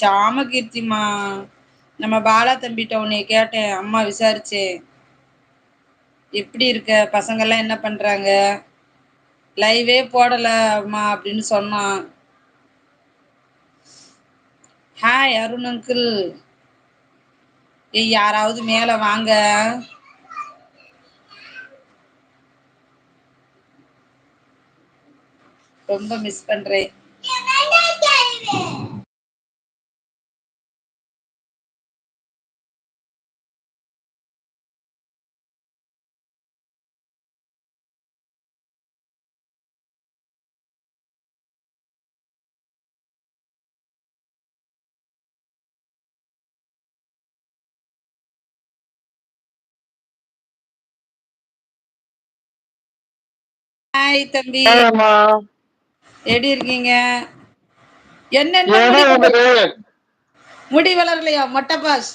சாம கீர்த்திமா நம்ம பாலா தம்பிட்ட உன்னைய கேட்டேன். அம்மா விசாரிச்சே. எப்படி இருக்க? பசங்கல்லா என்ன பண்றாங்க? லைவே போடலை அம்மா அப்படின்னு சொன்னான். ஹாய் அருண் அங்கிள் ஏய் யாராவது மேலே வாங்க. ரொம்ப மிஸ் பண்ணுறேன் ஹாய் தம்பி. எப்டி இருக்கீங்க? ஏன்னா முடி வளரலையா? மொட்டை பாஸ்.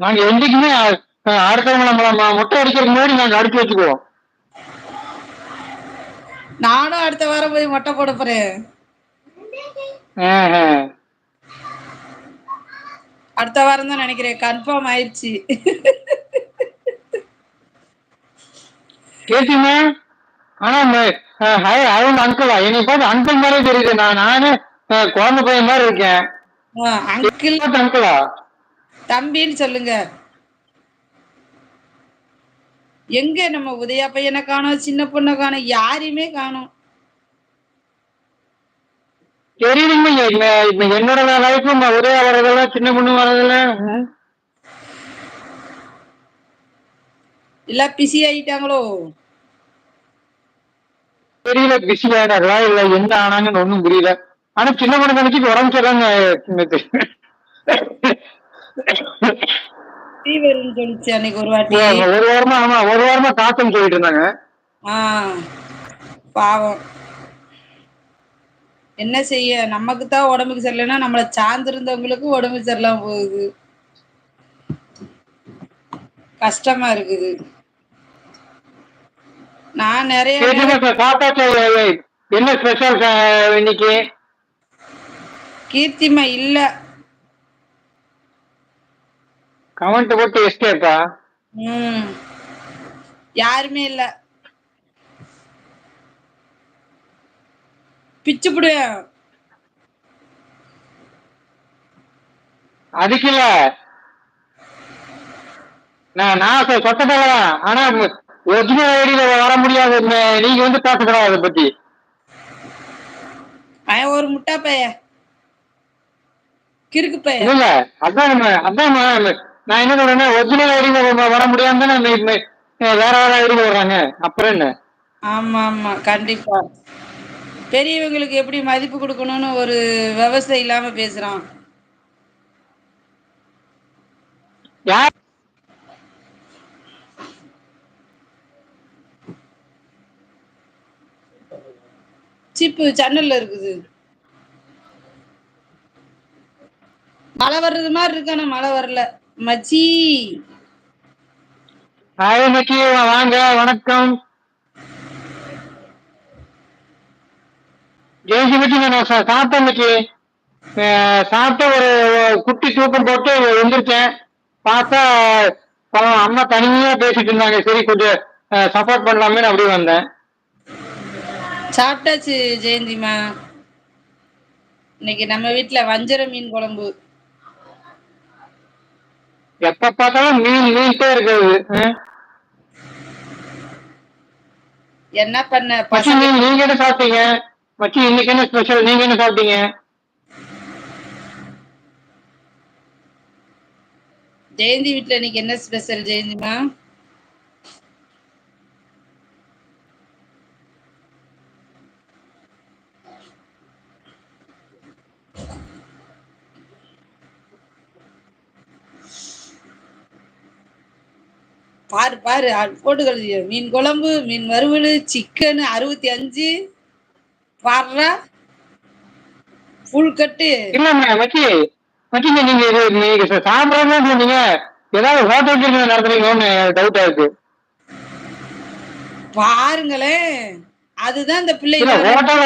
நாங்க என்னைக்குமே அஹ், அடுத்தவங்கள மொட்டை அடிக்கிறதுக்கு முன்னாடி நாங்க அடிச்சு வச்சுக்குவோம். நானும் அடுத்த வாரம் போய் மொட்டை போட போறேன். அடுத்த வாரம் தான் நினைக்கிறேன். கன்ஃபார்ம் ஆயிடுச்சு கேட்டீங்க? ஆனா அவன் அங்கிளா என்னை பார்த்து அங்கிள் மாதிரி தெரியுது. நான் நானே குழந்தை பையன் மாதிரி இருக்கேன். அங்கிள் அங்கிளா தம்பின்னு சொல்லுங்க. எங்க நம்ம உதயா பையனை காணோம் சின்ன பொண்ணை காணோம்? யாரையுமே காணோம். தெரியுதுங்க என்னோட லைஃப்ல ஒரே வர்றதில்ல சின்ன பொண்ணு வர்றதில்ல இல்ல பிஸி ஆயிட்டாங்களோ? தெரியல பிஸி ஆயிடாங்களா இல்ல என்ன ஆனாங்கன்னு ஒண்ணும் புரியல. ஆனா சின்ன கணக்கு உடம்பு சரியில்லைங்க நேத்து. ஃபீவர்னு சொல்லிச்சு அன்னைக்கு ஒரு வாட்டி. ஒரு வாரமா ஆமா ஒரு வாரமா காத்துன்னு சொல்லிட்டு இருந்தாங்க. பாவம். என்ன செய்ய? நமக்கு தான் உடம்புக்கு சரியில்லைன்னா நம்மளை சார்ந்திருந்தவங்களுக்கு உடம்பு சரியில்லாம போகுது. கஷ்டமா இருக்குது. நான் நிறைய என்ன ஸ்பெஷல் இன்னைக்கு? கீர்த்திமா இல்ல. கமெண்ட் போட்டு எஸ்கேப்பா ம். யாருமே இல்ல. பிச்சு புடுவேன் அதுக்கு இல்ல. நான் நான் சொ- சொத்ததெல்லாம் ஆனா ஒரிஜினல் ஐடியில வர முடியாது நீங்க வந்து பேசக்கூடாது அதை பத்தி. அவன் ஒரு முட்டா பைய. கிறுக்கு பைய. இல்ல அதான் அதான் நான் என்ன சொல்றேன்னா ஒரிஜினல் ஐடியில வர முடியாம தானே வேற வேற ஐடியில வர்றாங்க. அப்புறம் என்ன? ஆமா ஆமா கண்டிப்பா. பெரியவங்களுக்கு எப்படி மதிப்பு கொடுக்கணும்னு ஒரு விவசாயம் இல்லாம பேசுறான். யார் சிப்பு ஜன்னல்ல இருக்குது. மழை வர்றது மாதிரி இருக்கு ஆனா மழை வரல. மச்சி. ஹாய் மச்சி வாங்க வணக்கம். ஜெயசி மச்சி நான் சாப்பிட்டேன் மச்சி. சாப்பிட்டு ஒரு குட்டி தூக்கம் போட்டு வந்திருக்கேன் பார்த்தா அம்மா தனியா பேசிட்டு இருந்தாங்க. சரி கொஞ்சம் சப்போர்ட் பண்ணலாமே அப்படியே வந்தேன். சாப்பிட்டாச்சு ஜெயந்திமா இன்னைக்கு நம்ம வீட்ல வஞ்சர மீன் குழம்பு. எப்ப பார்த்தாலும் மீன் மீன்ட்டே இருக்குது. என்ன பண்ண? பசங்க நீங்க என்ன சாப்பிட்டீங்க? மச்சி இன்னைக்கு என்ன ஸ்பெஷல் நீங்க என்ன சாப்பிட்டீங்க? ஜெயந்தி வீட்ல இன்னைக்கு என்ன ஸ்பெஷல் ஜெயந்திமா பாரு பாரு போட்டு கழுதிய மீன் குழம்பு மீன் வறுவல் சிக்கன் அறுபத்தி அஞ்சு. பாடுறா ஃபுல் கட்டு இல்ல மச்சி மச்சி நீங்க நீங்க சாப்பிடறதுன்னு சொன்னீங்க. ஏதாவது ஹோட்டல் நடத்துறீங்கன்னு டவுட்டா இருக்கு. பாருங்களேன். அதுதான் இந்த பிள்ளைங்க ஹோட்டல்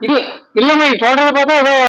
இல்ல இல்ல சொல்றத பார்த்தா ஏதோ